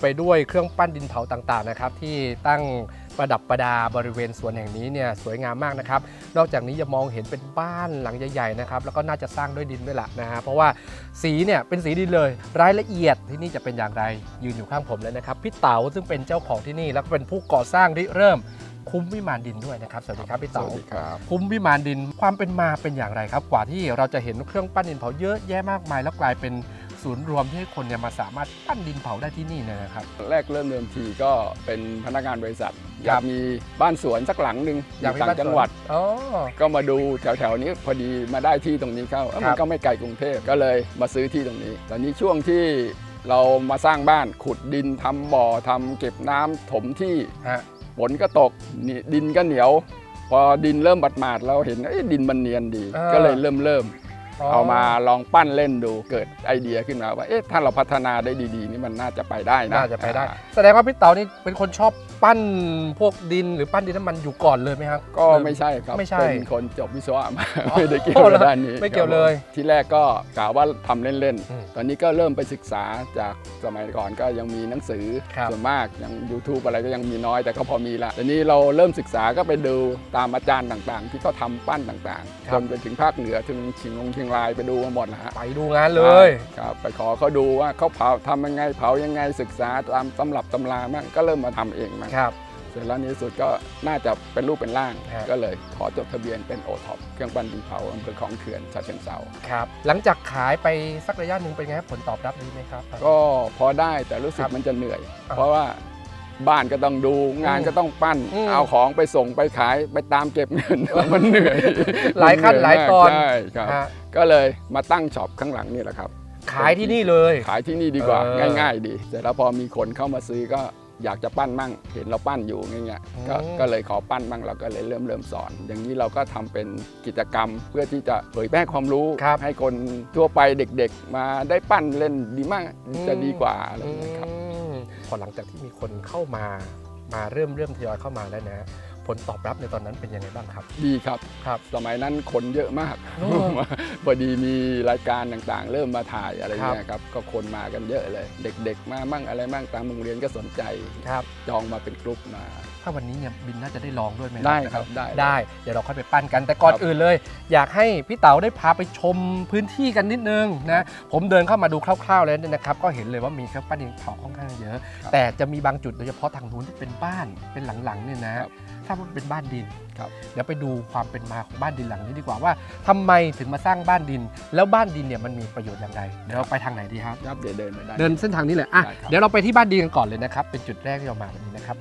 ไปด้วยเครื่องปั้นดินเผาต่างๆนะครับที่ตั้งประดับประดาบริเวณสวนแห่งนี้เนี่ยสวยงามมากนะครับ นอกจากนี้จะมองเห็นเป็นบ้านหลังใหญ่ๆนะครับแล้วก็น่าจะสร้างด้วยดินด้วยล่ะนะฮะเพราะว่าสีเนี่ยเป็นสีดินเลย รายละเอียดที่นี่จะเป็นอย่างไร ยืนอยู่ข้างผมเลยนะครับพี่เต๋าซึ่งเป็นเจ้าของที่นี่ แล้วก็เป็นผู้ก่อสร้างที่เริ่มคุ้มวิมานดินด้วยนะครับสวัสดีครับพี่สเต๋าวัสดีครับคุ้มวิมานดินความเป็นมาเป็นอย่างไรครับ กว่าที่เราจะเห็นเครื่องปั้นดินเผาเยอะแยะมากมาย แล้วกลายเป็น ศูนย์รวมที่ให้คนเนี่ยมาสามารถปั้นดินเผาได้ที่นี่เนยนะครับ แรกเริ่มเดิมทีก็เป็นพนักงานบริษัทคอรัยาบกมีบ้านสวนสักหลังหนึ่งอยู่ต่างจังหวัด อ๋อ ก็มาดูแถวๆนี้พอดีมาได้ที่ตรงนี้เข้าเอ้าครัมับนก็ไม่ไกลกรุงเทพก็เลยมาซื้อที่ตรงนี้ ตอนนี้ช่วงที่เรามาสร้างบ้านขุดดินทำบ่อทำเก็บน้ำถมที่ฮะ ฝนก็ตกนี่ดินก็เหนียว พอดินเริ่มบัดหมาดเราเห็นเอ้ยดินมันเนียนดีก็เลยเริ่มเริ่ม เอามาลองปั้นเล่นดูเกิดไอเดียขึ้นมาว่าเอ๊ะถ้าเราพัฒนาได้ดีๆ นี่มันน่าจะไปได้นะน่าจะไปได้อ่าแสดงว่าพี่เต๋านี่เป็นคนชอบปั้นพวกดินหรือปั้นดินน้ำมันอยู่ก่อนเลยไหมครับ ก็ไม่ใช่ครับไม่ใช่เป็นคนจบวิศวะมาอ๋อไม่ได้เกี่ยวกับด้านนี้ไม่เกี่ยวครับเลยผมที่แรกก็กล่าวว่าทำเล่นอืมๆตอนนี้ก็เริ่มไปศึกษาจากสมัยก่อนก็ยังมีหนังสือครับส่วนมากอย่าง YouTube อะไรก็ยังมีน้อยแต่ก็พอมีละทีนี้เราเริ่มศึกษาก็ไปดูตามอาจารย์ต่างๆ ที่เขาทำปั้นต่างๆจนไปถึงภาคเหนือถึงเชียงรงเชียงรายไปดูมาหมดนะฮะไปดูงานเลยครับไปขอเขาดูว่าเขาเผาทำยังไงเผายังไงศึกษาตามตำรับตำรามั่งก็เริ่มมาทำเองมั่งครับเสร็จแล้วในที่สุดก็น่าจะเป็นรูปเป็นร่างฮะก็เลยขอจดทะเบียนเป็นโอท็อปเครื่องปั้นดินเผาอำเภอของเขื่อนฉะเชิงเทราครับหลังจากขายไปสักระยะหนึ่งเป็นไงครับผลตอบรับดีไหมครับ ก็พอได้แต่รู้สึคกรับมันจะเหนื่อยอะเพราะว่า บ้านก็ต้องดูงานก็ต้องปั้นอืมเอาของไปส่งไปขายไปตามเก็บเงิน มันเหนื่อยหลายขั้นมัหลายเมกตอนใช่ครับฮะก็เลยมาตั้งช็อปข้างหลังนี่แหละครับ ขายที่นี่เลย ขายที่นี่ดีกว่าเออง่าย ๆ ดีเสร็จแล้วพอมีคนเข้ามาซื้อก็อยากจะปั้นมั่งเห็นเราปั้นอยู่เงี้ยๆก็อืมก็เลยขอปั้นบ้างเราก็เลยเริ่มเริ่มสอน อย่างนี้เราก็ทำเป็นกิจกรรมเพื่อที่จะเผยแพร่ความรู้ครับให้คนทั่วไปเด็กๆ มาได้ปั้นเล่นดีมากจะดีกว่าอะไรอย่างเงี้ยครับ อืมพอหลังจากที่มีคนเข้ามามาเริ่มเริ่มทยอยเข้ามาแล้วนะพผลตอบรับในตอนนั้นเป็นยังไงบ้างครับ ดีครับ ครับ สมัยนั้นคนเยอะมาก โอ้ พอดีมีรายการต่างๆ เริ่มมาถ่ายอะไรครับเงี้ยครับ ก็คนมากันเยอะเลย เด็กๆ มามั่งอะไรมั่งตามโรงเรียนก็สนใจ ครับ จองมาเป็นกลุ่มมา ถ้าวันนี้เนี่ยบินน่าจะได้ลองด้วยไหมได้ครับได้ได้ เดี๋ยวเราค่อยไปปั้นกัน แต่ก่อนครับอื่นเลย อยากให้พี่เต๋าได้พาไปชมพื้นที่กันนิดนึงนะผมเดินเข้ามาดูคร่าวๆแล้วเนี่ยนะครับ ก็เห็นเลยว่ามีเครื่องปั้นดินเผาค่อนข้างเยอะ แต่จะมีบางจุดโดยเฉพาะทางนู้นที่เป็นบ้านเป็นหลังๆเนี่ยนะครับถ้ามันเป็นบ้านดินครับเดี๋ยวไปดูความเป็นมาของบ้านดินหลังนี้ดีกว่าว่าทำไมถึงมาสร้างบ้านดิน แล้วบ้านดินเนี่ยมันมีประโยชน์อย่างไรเดี๋ยวเราไปทางไหนดีครับครับเดี๋ยวเดินไปได้เดินเส้นทางนี้เลยอะได้ครับเดี๋ยวเราไปที่บ้านดินกันก่อนเลยนะครับ เป็นจุดแรกที่เรามาวันนี้นะครับ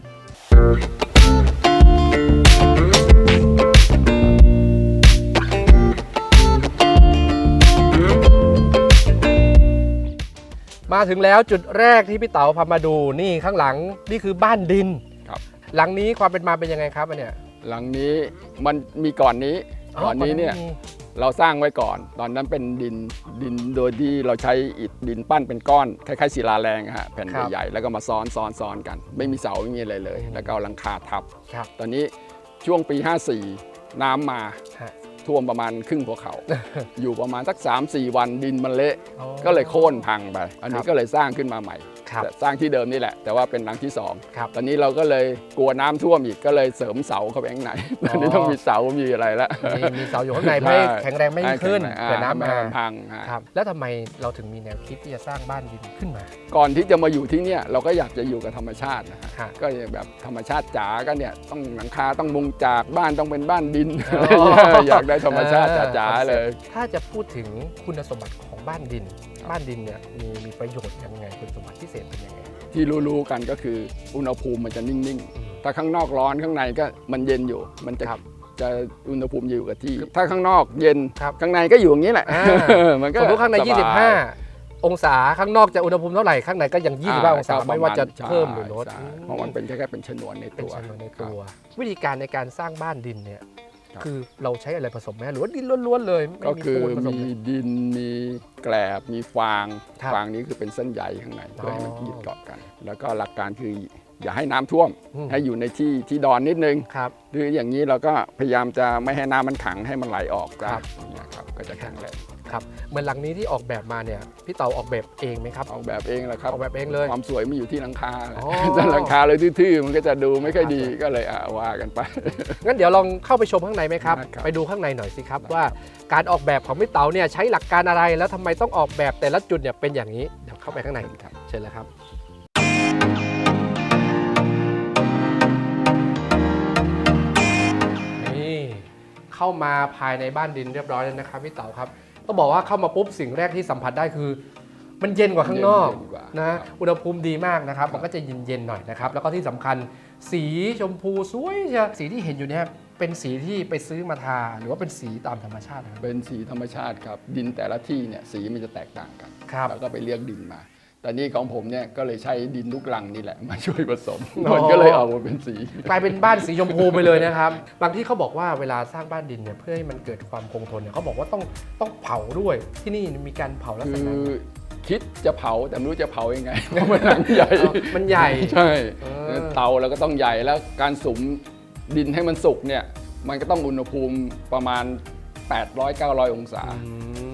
มาถึงแล้วจุดแรกที่พี่เต๋าพามาดูนี่ข้างหลังนี่คือบ้านดินครับ หลังนี้ความเป็นมาเป็นยังไงครับอันเนี่ยหลังนี้มันมีก่อนนี้ ก่อนนี้เนี่ย เราสร้างไว้ก่อน ตอนนั้นเป็นดินดินโดยที่เราใช้อิฐดินปั้นเป็นก้อนคล้ายๆศิลาแรงอะฮะแผ่นใหญ่ๆแล้วก็มาซ้อนซ้อนซ้อนกัน ไม่มีเสาไม่มีอะไรเลย แล้วก็เอาหลังคาทับ ครับ ตอนนี้ช่วงปี 54 น้ำมาฮะ ท่วมประมาณครึ่งหัวเขา อยู่ประมาณสัก 3-4 วันดินมันเละอ๋อก็เลยโค่นพังไป อันคนี้รับ ก็เลยสร้างขึ้นมาใหม่ ครับแต่สร้างที่เดิมนี่แหละ แต่ว่าเป็นหลังที่2ครับตอนนี้เราก็เลยกลัวน้ำท่วมอีกก็เลยเสริมเสาเข้าไปข้างในตอนนี้ต้องมีเสามีอะไรแล้วมีมีเสาอยู่ข้างในไม่ให้แข็งแรงไม่ยิ่งขึ้นอ่เกิดน้ำให้มาพังฮะครับแล้วทำไมเราถึงมีแนวคิดที่จะสร้างบ้านดินขึ้นมา ก่อนที่จะมาอยู่ที่เนี่ยเราก็อยากจะอยู่กับธรรมชาตินะฮะฮะก็แบบธรรมชาติจ๋าก็เนี่ยต้องหลังคาต้องมุงจากบ้านต้องเป็นบ้านดินอ๋ออะไรเงี้ยอยากได้ธรรมชาติจ๋าๆเลย ถ้าจะพูดถึงคุณสมบัติของบ้านดิน บ้านดินเนี่ยมีมีประโยชน์ยังไงคุณสมบัติพิเศษเป็นยังไง ที่รู้ๆกันก็คืออุณหภูมิมันจะนิ่งๆ ถ้าข้างนอกร้อนข้างในก็มันเย็นอยู่ มันจะครับจะอุณหภูมิจะอยู่กับที่ ถ้าข้างนอกเย็นครับข้างในก็อยู่อย่างนี้แหละอ่ามันก็สมมติข้างในสบย25 องศาข้างนอกจะอุณหภูมิเท่าไหร่ข้างในก็ยัง25องศาก็ปไม่ระว่าจะใช่เพิ่มหรือลดใช่เพราะมันเป็นแค่เป็นชนวนในเป็นตัวชนวนในครับตัว วิธีการในการสร้างบ้านดินเนี่ย ครับคือเราใช้อะไรผสมไหมหรือว่าดินล้วนๆเลยไม่ก็มีคือปูนผสมมีเลย ดินมีแกลบมีฟาง ครับฟางนี้คือเป็นเส้นใยข้างในเพื่อให้มันอ๋อยึดเกาะกัน แล้วก็หลักการคืออย่าให้น้ำท่วม อืม ให้อยู่ในที่ที่ดอนนิดนึง ครับ หรืออย่างนี้เราก็พยายามจะไม่ให้น้ำมันขังให้มันไหลออกครับอย่างเงี้ยครับก็จะแข็งแรง ครับเหมือนหลังนี้ที่ออกแบบมาเนี่ยพี่เต๋าออกแบบเองไหมครับ ออกแบบเองแหละครับออกแบบเองเลยความสวยมันอยู่ที่หลังคาแหละอ๋อ ถ้าหลังคาเลยทื่อๆมันก็จะดูไม่ค่อยดีครับก็เลยอะว่ากันไป งั้นเดี๋ยวลองเข้าไปชมข้างในไหมครับ ได้ครับ ไปดูข้างในหน่อยสิครับได้ว่าการออกแบบของพี่เต๋าเนี่ยใช้หลักการอะไรแล้วทำไมต้องออกแบบแต่ละจุดเนี่ยเป็นอย่างนี้เดี๋ยวเข้าไปข้างในครับ เชิญเลยครับ นี่เข้ามาภายในบ้านดินเรียบร้อยแล้วนะครับพี่เต๋าครับ ต้องบอกว่าเข้ามาปุ๊บสิ่งแรกที่สัมผัสได้คือ มันเย็นกว่าข้างนอกเย็นกว่านะครับอุณหภูมิดีมากนะครับ มันก็จะเย็นๆหน่อยนะครับ แล้วก็ที่สำคัญสีชมพูสวยเชียวสีที่เห็นอยู่เนี่ยเป็นสีที่ไปซื้อมาทาหรือว่าเป็นสีตามธรรมชาตินะครับเป็นสีธรรมชาติครับ ดินแต่ละที่เนี่ยสีมันจะแตกต่างกัน ครับ แล้วก็ไปเลือกดินมา แต่นี่ของผมเนี่ยก็เลยใช้ดินลูกรังนี่แหละ มาช่วยผสมอ๋อ มันก็เลยออกมาเป็นสี กลายเป็นบ้านสีชมพูไปเลยนะครับ บางที่เขาบอกว่าเวลาสร้างบ้านดินเนี่ยเพื่อให้มันเกิดความคงทนเนี่ยเขาบอกว่าต้องต้องเผาด้วยที่นี่มีการเผาลักคืษณะอนั้นคิดจะเผาแต่ไม่รู้จะเผายังไง เพราะมันหลังใหญ่อ๋อมันใหญ่ใช่เออ เตาเราก็ต้องใหญ่แล้วการสุมดินให้มันสุกเนี่ย มันก็ต้องอุณหภูมิประมาณ 800-900 องศา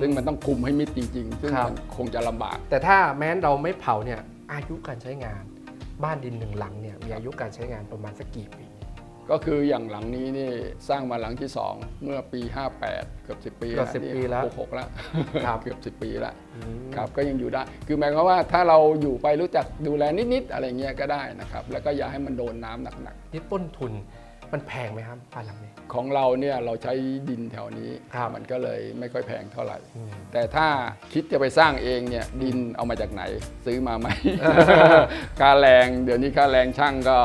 ซึ่งมันต้องคุมให้มิดจริง ๆ ซึ่งครับ มันคงจะลำบาก แต่ถ้าแม้นเราไม่เผาเนี่ยอายุการใช้งาน บ้านดินหนึ่งหลังเนี่ยมีอายุการใช้งานประมาณสักกี่ปี ก็คืออย่างหลังนี้นี่สร้างมาหลังที่ 2 เมื่อปี 58 เกือบ 10 ปีเกือบ10ปีแล้ว66แล้วครับ เกือบ10 ปีแล้วอืม ครับก็ยังอยู่ได้ คือหมายความว่าถ้าเราอยู่ไปรู้จักดูแลนิด ๆ อะไรเงี้ยก็ได้นะครับ แล้วก็อย่าให้มันโดนน้ำหนัก นี่ต้นทุน มันแพงไหมครับบ้านหลังนี้ๆของเราเนี่ยเราใช้ดินแถวนี้ ครับมันก็เลยไม่ค่อยแพงเท่าไหร่ อืม แต่ถ้าคิดจะไปสร้างเองเนี่ยดินเอามาจากไหนซื้อมาไหม ค่าแรงเดี๋ยวนี้ค่าแรงช่างก็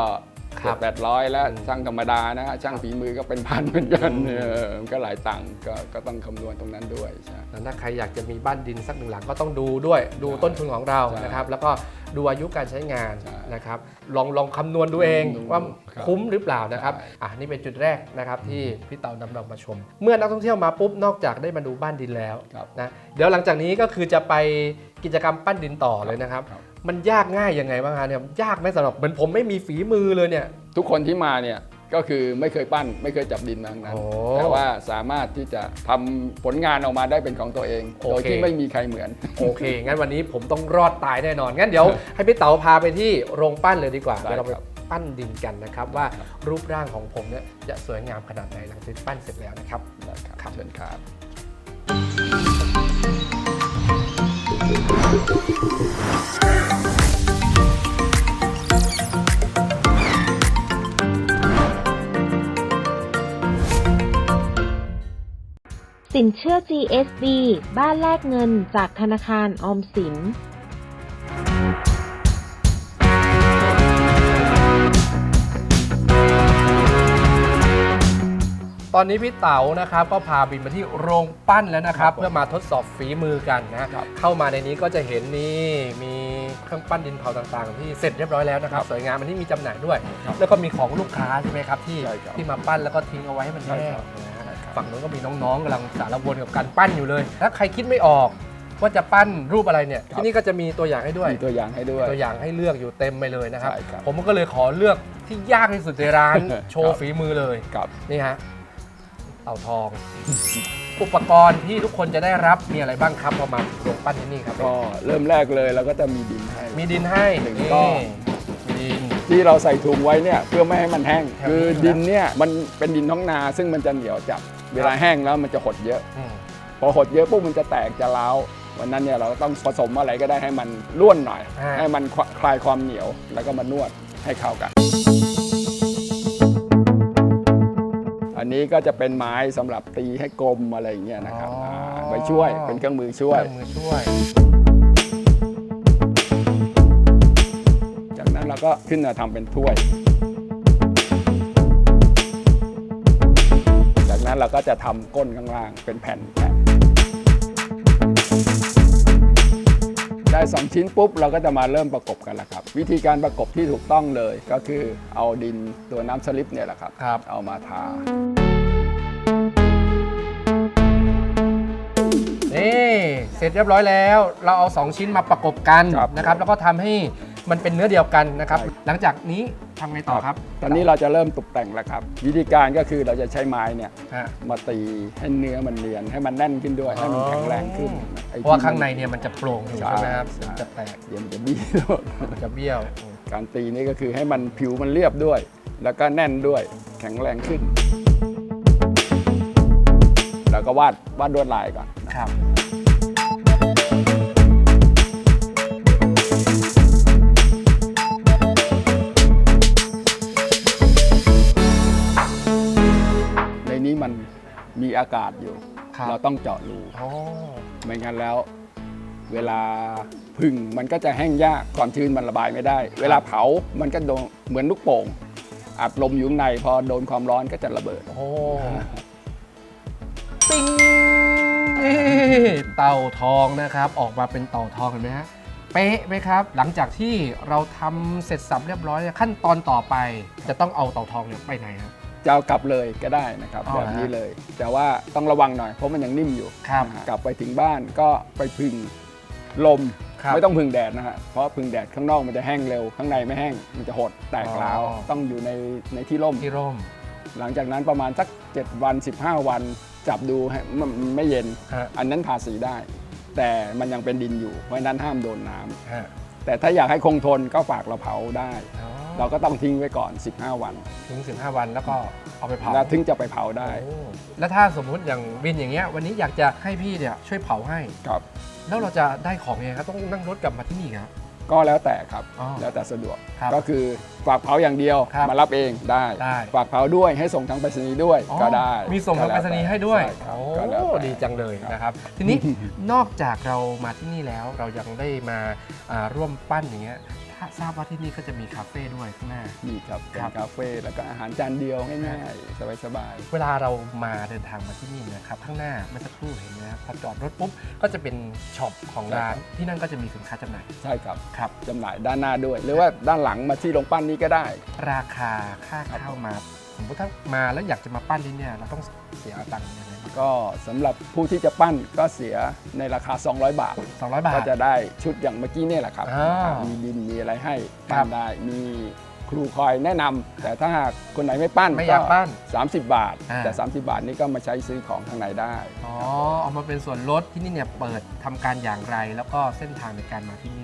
ครัเจ็บดแปดร้อยแล้วอืมช่างธรรมดานะฮะช่างฝีมือก็เป็นพันเหมือนกันเนี่ยเออมันก็หลายตังค์ก็ก็ต้องคำนวณตรงนั้นด้วยใช่ แล้วถ้าใครอยากจะมีบ้านดินสักหนึ่งหลังก็ต้องดูด้วยดูต้นทุนของเราใช่ นะครับ แล้วก็ ดูอายุการใช้งานใช่นะครับลองลองคำนวณดูเองดูว่าครับคุ้มหรือเปล่านะครับใช่ อะนี่เป็นจุดแรกนะครับที่พี่เต่านำเรามาชม เมื่อนักท่องเที่ยวมาปุ๊บนอกจากได้มาดูบ้านดินแล้วครับนะเดี๋ยวหลังจากนี้ก็คือจะไปกิจกรรมปั้นดินต่อเลยนะครับ ครับ มันยากง่ายยังไงบ้างฮะเนี่ยยากไหมสำหรับเหมือนผมไม่มีฝีมือเลยเนี่ย ทุกคนที่มาเนี่ย ก็คือไม่เคยปั้นไม่เคยจับดินมาทั้งนั้น โอ้แต่ว่าสามารถที่จะทำผลงานออกมาได้เป็นของตัวเอง โอเค โดยที่ไม่มีใครเหมือน โอเค งั้นวันนี้ผมต้องรอดตายแน่นอน งั้นเดี๋ยวให้พี่เต๋าพาไปที่โรงปั้นเลยดีกว่าได้เดี๋ยวเราไปครับ ปั้นดินกันนะครับ ว่ารูปร่างของผมเนี่ยจะสวยงามขนาดไหนหลังจากปั้นเสร็จแล้วนะครับได้ครับครับ เชิญครับ สินเชื่อ GSB บ้านแลกเงินจากธนาคารออมสิน ตอนนี้พี่เต๋านะครับ ก็พาบินมาที่โรงปั้นแล้วนะครับครับผมเพื่อมาทดสอบฝีมือกันนะครับเข้ามาในนี้ก็จะเห็นนี่มีเครื่องปั้นดินเผาต่างๆ ที่เสร็จเรียบร้อยแล้วนะครับครับสวยงามอันนี้มีจำหน่ายด้วยครับแล้วก็มีของลูกค้าใช่ไหมครับที่ใช่ครับ ที่มาปั้นแล้วก็ทิ้งเอาไว้ให้มันใช่แห้ง ครับนะฮะใช่ครับฝั่งนู้นก็มีน้องๆกำลังสารวนกับการปั้นอยู่เลย ถ้าใครคิดไม่ออกว่าจะปั้นรูปอะไรเนี่ยครับ ที่นี่ก็จะมีตัวอย่างให้ด้วยมีตัวอย่างให้ด้วย ตัวอย่างให้เลือกอยู่เต็มไปเลยนะครับ ใช่ครับผมก็เลยขอเลือกที่ยากที่สุดในร้านโชครัว์บฝีมือเลยครับนี่ฮะเต่าทอง อุปกรณ์ที่ทุกคนจะได้รับมีอะไรบ้างครับพอมาถึงโรงปั้นที่นี่ครับ ก็เริ่มแรกเลยเราก็จะมีดินให้ มีดินให้หนึ่งนี่ก้อนดิน ที่เราใส่ถุงไว้เนี่ยเพื่อไม่ให้มันแห้งครับคือดินเนี่ยมันเป็นดินท้องนาซึ่งมันจะเหนียวจับ เวลาแห้งแล้วมันจะหดเยอะอืมพอหดเยอะปุ๊บมันจะแตกจะร้าววันนั้นเนี่ยเราก็ต้องผสมอะไรก็ได้ให้มันร่วนหน่อย ให้มันคลายความเหนียวแล้วก็มานวดให้เข้ากัน อันนี้ก็จะเป็นไม้สำหรับตีให้กลมอะไรอย่างเงี้ยนะครับาไปช่วยเป็นเครื่องมือช่วยเครื่องมือช่วย จากนั้นเราก็ขึ้นมาทำเป็นถ้วย นั้นเราก็จะทำก้นข้างล่างเป็นแผ่นแผ่นได้สองชิ้นปุ๊บเราก็จะมาเริ่มประกบกันแล้วครับ วิธีการประกบที่ถูกต้องเลยก็คือเอาดินตัวน้ำสลิปเนี่ยแหละครับครับเอามาทานี่เสร็จเรียบร้อยแล้ว เราเอา 2 ชิ้นมาประกบกันครับนะครับ แล้วก็ทำให้มันเป็นเนื้อเดียวกันนะครับใช่หลังจากนี้ ทำไงต่อครับตอนนี้เราจะเริ่มตกแต่งแล้วครับ วิธีการก็คือเราจะใช้ไม้เนี่ยฮะ มาตีให้เนื้อมันเนียนให้มันแน่นขึ้นด้วย ให้มันแข็งแรงขึ้นไอ้เพราะว่าที่ข้างในเนี่ยมันจะโปร่งอยู่ใช่ใช่ไหมครับใช่ มันจะแตกเดี๋ยวมันจะบี้มันจะเบี้ยวอืมการตีนี่ก็คือให้มันผิวมันเรียบด้วย แล้วก็แน่นด้วยแข็งแรงขึ้น แล้วก็วาดวาดลวดลายก่อน ครับ อากาศอยู่ ครับเราต้องเจาะรูอ๋อไม่งั้นแล้ว เวลาพึ่งมันก็จะแห้งยากความชื้นมันระบายไม่ได้ เวลาเผามันก็โดนเหมือนลูกโป่งอัดลมอยู่ข้างในพอโดนความร้อนก็จะระเบิด โอ้ปิ้งนี่เต่าทองนะครับ ออกมาเป็นเต่าทองเห็นไหมฮะ เป๊ะไหมครับ หลังจากที่เราทำเสร็จสับเรียบร้อยขั้นตอนต่อไป จะต้องเอาเต่าทองเนี่ยไปไหนครับ จะเอากลับเลยก็ได้นะครับอ๋อแบบนี้เลย แต่ว่าต้องระวังหน่อยเพราะมันยังนิ่มอยู่ครับนะฮะกลับไปถึงบ้านก็ไปพึ่งลมครับไม่ต้องพึ่งแดดนะฮะเพราะพึ่งแดดข้างนอกมันจะแห้งเร็ว ข้างในไม่แห้งมันจะหดแตกร้าวอ๋อ ต้องอยู่ในในที่ร่ม ที่ร่ม หลังจากนั้นประมาณสัก 7 วัน 15 วัน จับดูให้มันมันไม่เย็น ฮะ อันนั้นทาสีได้ แต่มันยังเป็นดินอยู่เพราะฉะนั้นห้ามโดนน้ำฮะ แต่ถ้าอยากให้คงทนก็ฝากเราเผาได้อ๋อ เราก็ต้องทิ้งไว้ก่อน 15 วันถึง15 วันแล้วก็เอาไปเผาแล้วถึงจะไปเผาได้ โอ้แล้วถ้าสมมุติอย่างบินอย่างเงี้ยวันนี้อยากจะให้พี่เนี่ยช่วยเผาให้ ครับ แล้วเราจะได้ของยังไงครับต้องนั่งรถกลับมาที่นี่ครับ ก็แล้วแต่ครับ อ๋อแล้วแต่สะดวก ครับก็คือฝากเผาอย่างเดียวครับมารับเองได้ ได้ ฝากเผาด้วยให้ส่งทางไปรษณีย์ด้วยอ๋อก็ได้มีส่งทางไปรษณีย์ให้ด้วยช่ครับโอ้ก็แล้วแต่ ดีจังเลยครับนะครับ ทีนี้ นอกจากเรามาที่นี่แล้วเรายังได้มาอ่าร่วมปั้นอย่างเงี้ย ถ้าทราบว่าที่นี่ก็จะมีคาเฟ่ด้วยข้างหน้า มีครับเป็นครับ คาเฟ่แล้วก็อาหารจานเดียวง่ายๆ สบายเวลาเรามาเดินทางมาที่นี่นะครับข้างหน้าเมื่อสักครู่เห็นไหมครับพอจอดรถปุ๊บก็จะเป็นช็อปของร้านที่นั่นก็จะมีสินค้าจำหน่ายๆ ใช่ครับครับ จำหน่ายด้านหน้าด้วย หรือว่าด้านหลังมาที่โรงปั้นนี้ก็ได้ ราคาค่าเข้ามา สมมติถ้ามาแล้วอยากจะมาปั้นที่เนี่ยเราต้องเสียตังค์ยังไงบ้างก็สำหรับผู้ที่จะปั้นก็เสียในราคา 200 บาท สองร้อยบาท ก็จะได้ชุดอย่างเมื่อกี้เนี่ยแหละครับ อ่ามีดินมีอะไรให้ครัปั้บนได้มีครูคอยแนะนำแต่ถ้าหากคนไหนไม่ปั้นไม่อยากปั้น30 บาท อ่า แต่ 30 บาทนี้ก็มาใช้ซื้อของข้างในได้ อ๋อเอามาเป็นส่วนลดที่นี่เนี่ยเปิดทำการอย่างไร แล้วก็เส้นทางในการมาที่นี่เนี่ย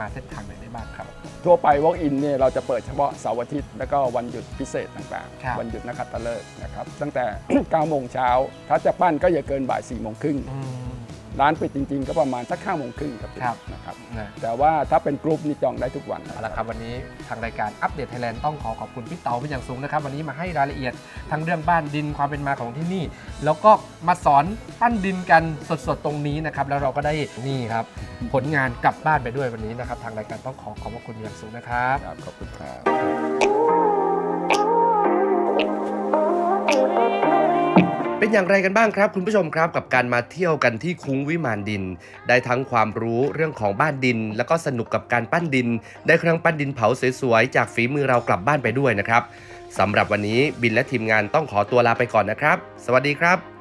มาเส้นทางไหนได้บ้างครับ ทั่วไป Walk in เนี่ยเราจะเปิดเฉพาะเสาร์อาทิตย์ แล้วก็วันหยุดพิเศษต่างครับ ๆ วันหยุดนักขัตฤกษ์นะครับ ตั้งแต่ 9โมงเช้าถ้าจะปั้นก็อย่าเกินบ่าย4โมงครึ่ง อืม ร้านปิดจริง ๆ ก็ประมาณสัก5โมงครึ่งครับครับนะครับ นะแต่ว่าถ้าเป็นกรุ๊ปนี่จองได้ทุกวันเอาละครับวันนี้ทางรายการอัปเดตไทยแลนด์ต้องขอขอบคุณพี่เต๋าเป็นอย่างสูงนะครับ วันนี้มาให้รายละเอียดทั้งเรื่องบ้านดินความเป็นมาของที่นี่ แล้วก็มาสอนปั้นดินกันสดๆตรงนี้นะครับ แล้วเราก็ได้นี่ครับ ผลงานกลับบ้านไปด้วยวันนี้นะครับ ทางรายการต้องขอขอบพระคุณอย่างสูงนะครับ ครับขอบคุณครับ เป็นอย่างไรกันบ้างครับ คุณผู้ชมครับกับการมาเที่ยวกันที่คุ้งวิมานดิน ได้ทั้งความรู้เรื่องของบ้านดิน แล้วก็สนุกกับการปั้นดิน ได้เครื่องปั้นดินเผาสวยๆจากฝีมือเรากลับบ้านไปด้วยนะครับสำหรับวันนี้บินและทีมงานต้องขอตัวลาไปก่อนนะครับ สวัสดีครับ